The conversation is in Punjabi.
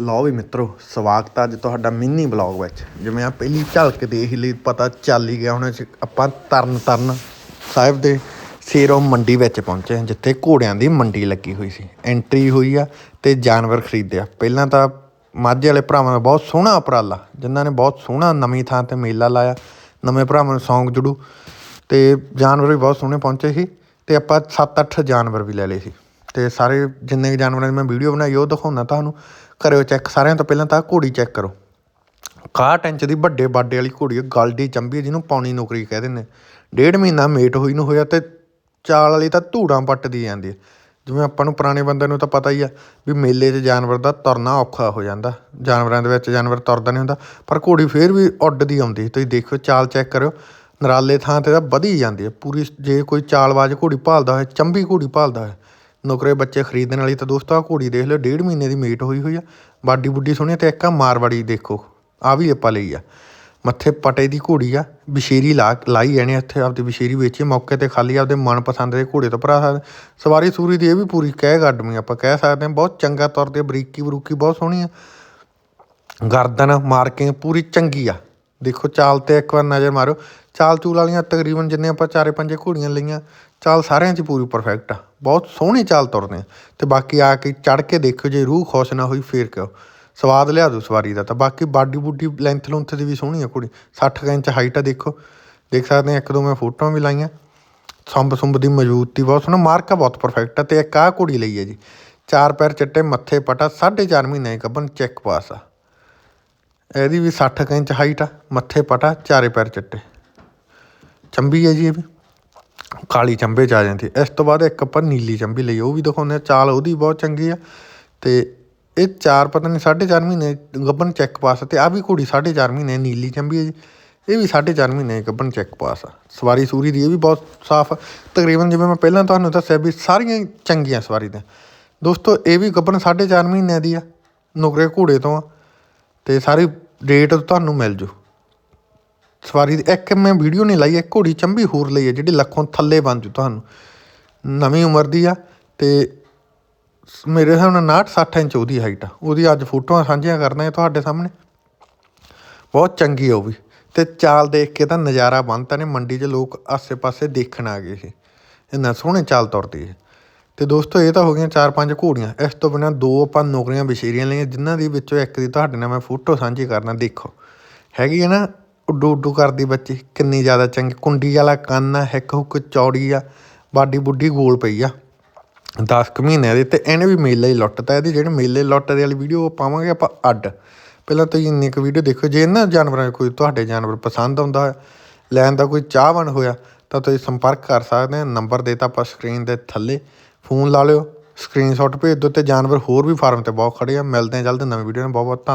ਲਓ ਵੀ ਮਿੱਤਰੋ, ਸਵਾਗਤ ਆ ਅੱਜ ਤੁਹਾਡਾ ਮਿੰਨੀ ਬਲੌਗ ਵਿੱਚ। ਜਿਵੇਂ ਆ ਪਹਿਲੀ ਝਲਕ ਦੇਖ ਲਈ, ਪਤਾ ਚੱਲ ਹੀ ਗਿਆ ਹੁਣ ਅਸੀਂ- ਆਪਾਂ ਤਰਨ ਤਰਨ ਸਾਹਿਬ ਦੇ ਸੇਰੋ ਮੰਡੀ ਵਿੱਚ ਪਹੁੰਚੇ ਜਿੱਥੇ ਘੋੜਿਆਂ ਦੀ ਮੰਡੀ ਲੱਗੀ ਹੋਈ ਸੀ। ਐਂਟਰੀ ਹੋਈ ਆ ਤੇ ਜਾਨਵਰ ਖਰੀਦਿਆ ਪਹਿਲਾਂ ਤਾਂ ਮਾਝੇ ਵਾਲੇ ਭਰਾਵਾਂ ਦਾ ਬਹੁਤ ਸੋਹਣਾ ਉਪਰਾਲਾ, ਜਿਨ੍ਹਾਂ ਨੇ ਬਹੁਤ ਸੋਹਣਾ ਨਵੀਂ ਥਾਂ ਤੇ ਮੇਲਾ ਲਾਇਆ, ਨਵੇਂ ਭਰਾਵਾਂ ਨੂੰ ਸੌਂਗ ਜੁੜੂ, ਤੇ ਜਾਨਵਰ ਵੀ ਬਹੁਤ ਸੋਹਣੇ ਪਹੁੰਚੇ ਸੀ, ਤੇ ਆਪਾਂ 7-8 ਜਾਨਵਰ ਵੀ ਲੈ ਲਏ ਸੀ। ਤੇ ਸਾਰੇ ਜਿੰਨੇ ਵੀ ਜਾਨਵਰਾਂ ਦੀ ਮੈਂ ਵੀਡੀਓ ਬਣਾਈ, ਉਹ ਦਿਖਾਉਣਾ ਤੁਹਾਨੂੰ। ਕਰਿਓ ਚੈੱਕ ਸਾਰਿਆਂ ਤੋਂ ਪਹਿਲਾਂ ਤਾਂ ਘੋੜੀ ਚੈੱਕ ਕਰੋ। 61 ਇੰਚ ਦੀ ਵੱਡੇ ਬਾਡੇ ਵਾਲੀ ਘੋੜੀ ਹੈ ਗਲਡੀ ਚੰਬੀ ਹੈ, ਜਿਹਨੂੰ ਪੌਣੀ ਨੌਕਰੀ ਕਹਿ ਦਿੰਦੇ ਡੇਢ ਮਹੀਨਾ ਮੇਟ ਹੋਈ ਨੂੰ ਹੋਇਆ ਤੇ ਚਾਲ ਵਾਲੀ ਤਾਂ ਧੂੜਾਂ ਪੱਟਦੀ ਜਾਂਦੀ ਹੈ ਜਿਵੇਂ ਆਪਾਂ ਨੂੰ ਪੁਰਾਣੇ ਬੰਦਿਆਂ ਨੂੰ ਤਾਂ ਪਤਾ ਹੀ ਆ ਵੀ ਮੇਲੇ 'ਚ ਜਾਨਵਰ ਦਾ ਤੁਰਨਾ ਔਖਾ ਹੋ ਜਾਂਦਾ। ਜਾਨਵਰਾਂ ਦੇ ਵਿੱਚ ਜਾਨਵਰ ਤੁਰਦਾ ਨਹੀਂ ਹੁੰਦਾ ਪਰ ਘੋੜੀ ਫੇਰ ਵੀ ਉੱਡਦੀ ਆਉਂਦੀ ਤੁਸੀਂ ਦੇਖੋ ਚਾਲ ਚੈੱਕ ਕਰਿਓ ਨਰਾਲੇ ਥਾਂ ਤੇ ਤਾਂ ਵਧੀ ਜਾਂਦੀ ਹੈ ਪੂਰੀ ਜੇ ਕੋਈ ਚਾਲਬਾਜ਼ ਘੋੜੀ ਭਾਲਦਾ ਹੋਇਆ ਚੰਬੀ ਘੋੜੀ ਭਾਲਦਾ ਹੋਇਆ ਨੌਕਰੇ ਬੱਚੇ ਖਰੀਦਣ ਵਾਲੀ ਤਾਂ ਦੋਸਤੋ ਆਹ ਘੋੜੀ ਦੇਖ ਲਿਓ, ਡੇਢ ਮਹੀਨੇ ਦੀ ਮੀਟ ਹੋਈ ਹੋਈ ਆ। ਬਾਡੀ ਬੁੱਡੀ ਸੋਹਣੀ ਆ ਤੇ ਇੱਕ ਆ ਮਾਰਵਾੜੀ ਦੇਖੋ ਆ ਵੀ ਆਪਾਂ ਲਈ ਆ। ਮੱਥੇ ਪਟੇ ਦੀ ਘੋੜੀ ਆ ਬਸ਼ੇਰੀ ਲਾ, ਲਾਈ ਜਾਣੇ ਇੱਥੇ ਆਪਦੀ ਬਸ਼ੀਰੀ ਵੇਚੀ ਮੌਕੇ ਤੇ ਖਾਲੀ ਆਪਦੇ ਮਨਪਸੰਦ ਦੇ ਘੋੜੇ ਤੋਂ ਭਰਾ ਸਕਦੇ। ਸਵਾਰੀ ਸੂਰੀ ਦੀ ਇਹ ਵੀ ਪੂਰੀ ਕਹਿ ਗੱਡਮੀ ਆਪਾਂ ਕਹਿ ਸਕਦੇ ਹਾਂ ਬਹੁਤ ਚੰਗਾ ਤੌਰ 'ਤੇ ਬਰੀਕੀ ਬਰੂਕੀ ਬਹੁਤ ਸੋਹਣੀ ਆ। ਗਰਦਨ ਮਾਰਕਿੰਗ ਪੂਰੀ ਚੰਗੀ ਆ। ਦੇਖੋ, ਚਾਲ ਤੇ ਇੱਕ ਵਾਰ ਨਜ਼ਰ ਮਾਰੋ। ਚਾਲ ਚੂਲ ਵਾਲੀਆਂ ਤਕਰੀਬਨ ਜਿੰਨੇ ਆਪਾਂ ਚਾਰੇ ਪੰਜੇ ਘੋੜੀਆਂ ਲਈਆਂ, ਚਾਲ ਸਾਰਿਆਂ 'ਚ ਪੂਰੀ ਪਰਫੈਕਟ ਆ। ਬਹੁਤ ਸੋਹਣੀ ਚਾਲ ਤੁਰਦੇ ਆ। ਤੇ ਬਾਕੀ ਆ ਕੇ ਚੜ ਕੇ ਦੇਖੋ, ਜੇ ਰੂਹ ਖੁਸ਼ ਨਾ ਹੋਈ ਫੇਰ ਕਿਉਂ? ਸਵਾਦ ਲਿਆ ਦੋ ਸਵਾਰੀ ਦਾ ਤਾਂ। ਬਾਕੀ ਬਾਡੀ ਬੁੱਡੀ ਲੈਂਥ ਲੁੰਥ ਦੀ ਵੀ ਸੋਹਣੀ ਆ ਕੁੜੀ। 60 ਕੁ ਇੰਚ ਹਾਈਟ ਆ ਦੇਖੋ। ਦੇਖ ਸਕਦੇ ਆ, ਇੱਕ ਦੋ ਮੈਂ ਫੋਟੋਆਂ ਵੀ ਲਾਈਆਂ। ਸੰਬ ਸੁੰਬ ਦੀ ਮਜ਼ਬੂਤੀ ਬਹੁਤ ਸੋਹਣਾ, ਮਾਰਕਾ ਬਹੁਤ ਪਰਫੈਕਟ ਆ। ਤੇ ਇੱਕ ਆਹ ਕੁੜੀ ਲਈ ਹੈ ਜੀ। ਚਾਰ ਪੈਰ ਚਿੱਟੇ, ਮੱਥੇ ਪਟਾ 4.5 ਮਹੀਨੇ ਕੱਬਨ ਚੈੱਕ ਪਾਸ ਆ। ਇਹਦੀ ਵੀ 60 ਕੁ ਇੰਚ ਹਾਈਟ ਆ, ਮੱਥੇ ਪਟਾ, ਚਾਰੇ ਪੈਰ ਚਿੱਟੇ। ਚੰਬੀ ਹੈ ਜੀ ਇਹ ਵੀ। ਕਾਲੀ ਚੰਬੇ ਚ ਆ ਜਾਂਦੀ। ਇਸ ਤੋਂ ਬਾਅਦ ਇੱਕ ਆਪਾਂ ਨੀਲੀ ਚੰਬੀ ਲਈ, ਉਹ ਵੀ ਦਿਖਾਉਂਦੇ ਆ ਚਾਲ ਉਹਦੀ ਬਹੁਤ ਚੰਗੀ ਆ। ਤੇ ਇਹ ਚਾਰ ਪਤਾ ਨਹੀਂ 4.5 ਮਹੀਨੇ ਗੱਬਨ ਚੈੱਕ ਪਾਸ ਆ। ਤੇ ਆ ਵੀ ਘੋੜੀ 4.5 ਮਹੀਨੇ ਨੀਲੀ ਚੰਬੀ ਹੈ ਜੀ। ਇਹ ਵੀ 4.5 ਮਹੀਨੇ ਗੱਬਨ ਚੈੱਕ ਪਾਸ ਆ। ਸਵਾਰੀ ਸੂਰੀ ਦੀ ਇਹ ਵੀ ਬਹੁਤ ਸਾਫ਼ ਆ। ਤਕਰੀਬਨ ਜਿਵੇਂ ਮੈਂ ਪਹਿਲਾਂ ਤੁਹਾਨੂੰ ਦੱਸਿਆ ਵੀ ਸਾਰੀਆਂ ਚੰਗੀਆਂ ਸਵਾਰੀ ਦੀਆਂ ਦੋਸਤੋ, ਇਹ ਵੀ ਗੱਬਨ 4.5 ਮਹੀਨਿਆਂ ਦੀ ਆ। ਨੁਕਰੇ ਘੋੜੇ ਤੋਂ ਆ। ਤੇ ਸਾਰੀ ਰੇਟ ਤੁਹਾਨੂੰ ਮਿਲ ਜੂ। ਸਵਾਰੀ ਦੀ ਇੱਕ ਮੈਂ ਵੀਡੀਓ ਨਹੀਂ ਲਾਈ, ਇੱਕ ਘੋੜੀ ਚੰਬੀ ਹੋਰ ਲਈ ਹੈ, ਜਿਹੜੀ ਲੱਖੋਂ ਥੱਲੇ ਬਣ ਜੂ ਤੁਹਾਨੂੰ। ਨਵੀਂ ਉਮਰ ਦੀ ਆ ਤੇ ਮੇਰੇ ਹਿਸਾਬ ਨਾਲ 59 60 ਇੰਚ ਉਹਦੀ ਹਾਈਟ ਆ। ਉਹਦੀ ਅੱਜ ਫੋਟੋਆਂ ਸਾਂਝੀਆਂ ਕਰਨਾ ਹਾਂ ਤੁਹਾਡੇ ਸਾਹਮਣੇ। ਬਹੁਤ ਚੰਗੀ ਆ ਉਹ ਵੀ। ਤੇ ਚਾਲ ਦੇਖ ਕੇ ਤਾਂ ਨਜ਼ਾਰਾ ਬੰਨਤਾ ਨੇ, ਮੰਡੀ 'ਚ ਲੋਕ ਆਸੇ-ਪਾਸੇ ਦੇਖਣ ਆ ਗਏ ਸੀ ਇੰਨਾ ਸੋਹਣੇ ਚਾਲ ਤੁਰਦੀ ਹੈ ਤੇ ਦੋਸਤੋ, ਇਹ ਤਾਂ ਹੋ ਗਈਆਂ ਚਾਰ ਪੰਜ ਘੋੜੀਆਂ। ਇਸ ਤੋਂ ਬਿਨਾਂ ਦੋ ਆਪਾਂ ਨੌਕਰੀਆਂ ਵਿਸ਼ੇਰੀਆਂ ਲਈਆਂ, ਜਿਨ੍ਹਾਂ ਦੀ ਵਿੱਚੋਂ ਇੱਕ ਦੀ ਤੁਹਾਡੇ ਨਾਲ ਮੈਂ ਫੋਟੋ ਸਾਂਝੀ ਕਰਨਾ, ਦੇਖੋ। ਹੈਗੀ ਹੈ ਨਾ ਉੱਡੂ ਉੱਡੂ ਕਰਦੀ ਬੱਚੀ, ਕਿੰਨੀ ਜ਼ਿਆਦਾ ਚੰਗੀ। ਕੁੰਡੀ ਵਾਲਾ ਕੰਨ ਆ, ਹਿੱਕ ਹੁੱਕ ਚੌੜੀ ਆ, ਬਾਡੀ ਬੁੱਢੀ ਗੋਲ ਪਈ ਆ। 10 ਕੁ ਮਹੀਨਿਆਂ ਦੀ, ਤੇ ਇਹਨੇ ਵੀ ਮੇਲੇ ਹੀ ਲੁੱਟਤਾ। ਇਹਦੀ ਜਿਹੜੇ ਮੇਲੇ ਲੁੱਟਦੇ ਵਾਲੀ ਵੀਡੀਓ ਪਾਵਾਂਗੇ ਆਪਾਂ ਅੱਡ। ਪਹਿਲਾਂ ਤੁਸੀਂ ਇੰਨੀ ਕੁ ਵੀਡੀਓ ਦੇਖੋ ਜੇ ਇਹਨਾਂ ਜਾਨਵਰਾਂ 'ਚ ਕੋਈ, ਤੁਹਾਡੇ ਜਾਨਵਰ ਪਸੰਦ ਆਉਂਦਾ ਹੋਇਆ, ਲੈਣ ਦਾ ਕੋਈ ਚਾਹਵਾਨ ਹੋਇਆ, ਤਾਂ ਤੁਸੀਂ ਸੰਪਰਕ ਕਰ ਸਕਦੇ ਹੋ। ਨੰਬਰ ਦੇਤਾ ਆਪਾਂ ਸਕਰੀਨ ਦੇ ਥੱਲੇ। ਫੋਨ ਲਾ ਲਿਓ ਸਕਰੀਨਸ਼ਾਟ ਭੇਜ ਦਿਓ ਤੇ ਜਾਨਵਰ ਹੋਰ ਵੀ ਫਾਰਮ ਤੇ ਬਹੁਤ ਖੜ੍ਹੇ ਆ। ਮਿਲਦੇ ਆ ਜਲਦ ਨਵੀਂ ਵੀਡੀਓ ਨਾਲ। ਬਹੁਤ ਬਹੁਤ ਧੰਨਵਾਦ।